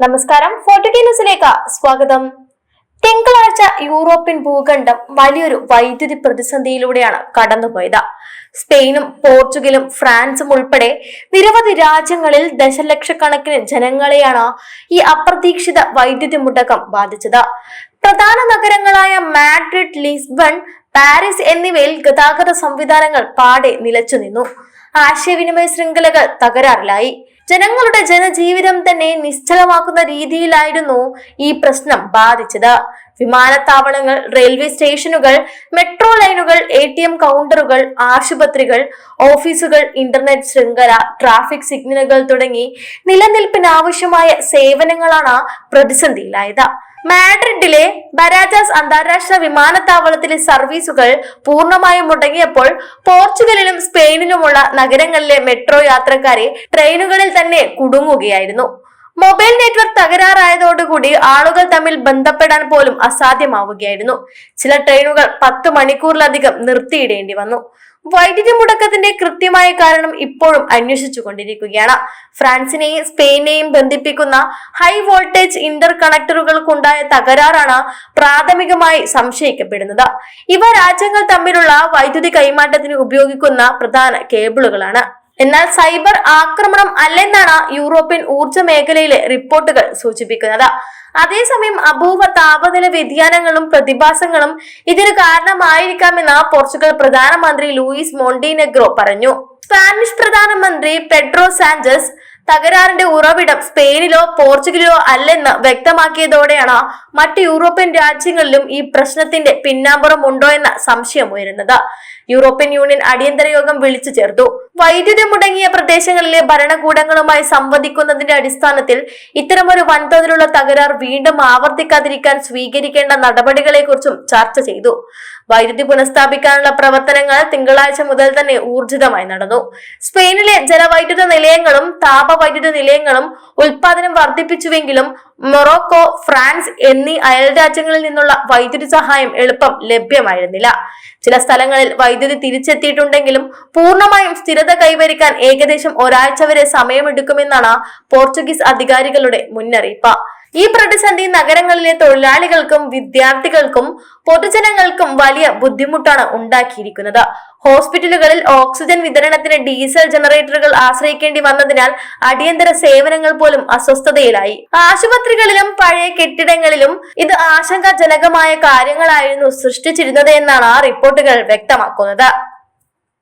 നമസ്കാരം. ന്യൂസിലേക്ക് സ്വാഗതം. തിങ്കളാഴ്ച യൂറോപ്യൻ ഭൂഖണ്ഡം വലിയൊരു വൈദ്യുതി പ്രതിസന്ധിയിലൂടെയാണ് കടന്നുപോയത്. സ്പെയിനും പോർച്ചുഗലും ഫ്രാൻസും ഉൾപ്പെടെ നിരവധി രാജ്യങ്ങളിൽ ദശലക്ഷക്കണക്കിന് ജനങ്ങളെയാണ് ഈ അപ്രതീക്ഷിത വൈദ്യുതി മുടക്കം ബാധിച്ചത്. പ്രധാന നഗരങ്ങളായ മാഡ്രിഡ് ലിസ്ബൺ പാരീസ് എന്നിവയിൽ ഗതാഗത സംവിധാനങ്ങൾ പാടെ നിലച്ചു നിന്നു ആശയവിനിമയ ശൃംഖലകൾ തകരാറിലായി. ജനങ്ങളുടെ ജനജീവിതം തന്നെ നിശ്ചലമാക്കുന്ന രീതിയിലായിരുന്നു ഈ പ്രശ്നം ബാധിച്ചത്. വിമാനത്താവളങ്ങൾ റെയിൽവേ സ്റ്റേഷനുകൾ മെട്രോ ലൈനുകൾ എ ടി എം കൗണ്ടറുകൾ ആശുപത്രികൾ ഓഫീസുകൾ ഇന്റർനെറ്റ് ശൃംഖല ട്രാഫിക് സിഗ്നലുകൾ തുടങ്ങി നിലനിൽപ്പിന് ആവശ്യമായ സേവനങ്ങളാണ് പ്രതിസന്ധിയിലായത്. മാഡ്രിഡിലെ ബരാജാസ് അന്താരാഷ്ട്ര വിമാനത്താവളത്തിലെ സർവീസുകൾ പൂർണമായും മുടങ്ങിയപ്പോൾ പോർച്ചുഗലിലും സ്പെയിനിലുമുള്ള നഗരങ്ങളിലെ മെട്രോ യാത്രക്കാരെ ട്രെയിനുകളിൽ തന്നെ കുടുങ്ങുകയായിരുന്നു. മൊബൈൽ നെറ്റ്വർക്ക് തകരാറായതോടുകൂടി ആളുകൾ തമ്മിൽ ബന്ധപ്പെടാൻ പോലും അസാധ്യമാവുകയായിരുന്നു. ചില ട്രെയിനുകൾ പത്ത് മണിക്കൂറിലധികം നിർത്തിയിടേണ്ടി വന്നു. വൈദ്യുതി മുടക്കത്തിന്റെ കൃത്യമായ കാരണം ഇപ്പോഴും അന്വേഷിച്ചു കൊണ്ടിരിക്കുകയാണ് ഫ്രാൻസിനെയും സ്പെയിനെയും ബന്ധിപ്പിക്കുന്ന ഹൈ വോൾട്ടേജ് ഇന്റർ കണക്ടറുകൾക്കുണ്ടായ തകരാറാണ് പ്രാഥമികമായി സംശയിക്കപ്പെടുന്നത്. ഇവ രാജ്യങ്ങൾ തമ്മിലുള്ള വൈദ്യുതി കൈമാറ്റത്തിന് ഉപയോഗിക്കുന്ന പ്രധാന കേബിളുകളാണ്. എന്നാൽ സൈബർ ആക്രമണം അല്ലെന്നാണ് യൂറോപ്യൻ ഊർജ മേഖലയിലെ റിപ്പോർട്ടുകൾ സൂചിപ്പിക്കുന്നത്. അതേസമയം അപൂർവ താപനില വ്യതിയാനങ്ങളും പ്രതിഭാസങ്ങളും ഇതിന് കാരണമായിരിക്കാമെന്ന് പോർച്ചുഗൽ പ്രധാനമന്ത്രി ലൂയിസ് മോണ്ടിനെഗ്രോ പറഞ്ഞു. സ്പാനിഷ് പ്രധാനമന്ത്രി പെഡ്രോ സാഞ്ചസ് തകരാറിന്റെ ഉറവിടം സ്പെയിനിലോ പോർച്ചുഗലിലോ അല്ലെന്ന് വ്യക്തമാക്കിയതോടെയാണ് മറ്റ് യൂറോപ്യൻ രാജ്യങ്ങളിലും ഈ പ്രശ്നത്തിന്റെ പിന്നാമ്പുറം ഉണ്ടോ എന്ന സംശയം ഉയരുന്നത്. യൂറോപ്യൻ യൂണിയൻ അടിയന്തര യോഗം വിളിച്ചു ചേർത്തു. വൈദ്യുതി മുടങ്ങിയ പ്രദേശങ്ങളിലെ ഭരണകൂടങ്ങളുമായി സംവദിക്കുന്നതിന്റെ അടിസ്ഥാനത്തിൽ ഇത്തരമൊരു വൻതോതിലുള്ള തകരാർ വീണ്ടും ആവർത്തിക്കാതിരിക്കാൻ സ്വീകരിക്കേണ്ട നടപടികളെക്കുറിച്ചും ചർച്ച ചെയ്തു. വൈദ്യുതി പുനഃസ്ഥാപിക്കാനുള്ള പ്രവർത്തനങ്ങൾ തിങ്കളാഴ്ച മുതൽ തന്നെ ഊർജിതമായി നടന്നു. സ്പെയിനിലെ ജലവൈദ്യുത നിലയങ്ങളും താപവൈദ്യുത നിലയങ്ങളും ഉൽപാദനം വർദ്ധിപ്പിച്ചുവെങ്കിലും മൊറോക്കോ ഫ്രാൻസ് എന്നീ അയൽ രാജ്യങ്ങളിൽ നിന്നുള്ള വൈദ്യുതി സഹായം എളുപ്പം ലഭ്യമായിരുന്നില്ല. ചില സ്ഥലങ്ങളിൽ വൈദ്യുതി തിരിച്ചെത്തിയിട്ടുണ്ടെങ്കിലും പൂർണമായും സ്ഥിരത കൈവരിക്കാൻ ഏകദേശം ഒരാഴ്ച വരെ സമയമെടുക്കുമെന്നാണ് പോർച്ചുഗീസ് അധികാരികളുടെ മുന്നറിയിപ്പ്. ഈ പ്രതിസന്ധി നഗരങ്ങളിലെ തൊഴിലാളികൾക്കും വിദ്യാർത്ഥികൾക്കും പൊതുജനങ്ങൾക്കും വലിയ ബുദ്ധിമുട്ടാണ് ഉണ്ടാക്കിയിരിക്കുന്നത്. ഹോസ്പിറ്റലുകളിൽ ഓക്സിജൻ വിതരണത്തിന് ഡീസൽ ജനറേറ്ററുകൾ ആശ്രയിക്കേണ്ടി വന്നതിനാൽ അടിയന്തര സേവനങ്ങൾ പോലും അസ്വസ്ഥതയിലായി. ആശുപത്രികളിലും പഴയ കെട്ടിടങ്ങളിലും ഇത് ആശങ്കാജനകമായ കാര്യങ്ങളായിരുന്നു സൃഷ്ടിച്ചിരുന്നത് എന്നാണ് റിപ്പോർട്ടുകൾ വ്യക്തമാക്കുന്നത്.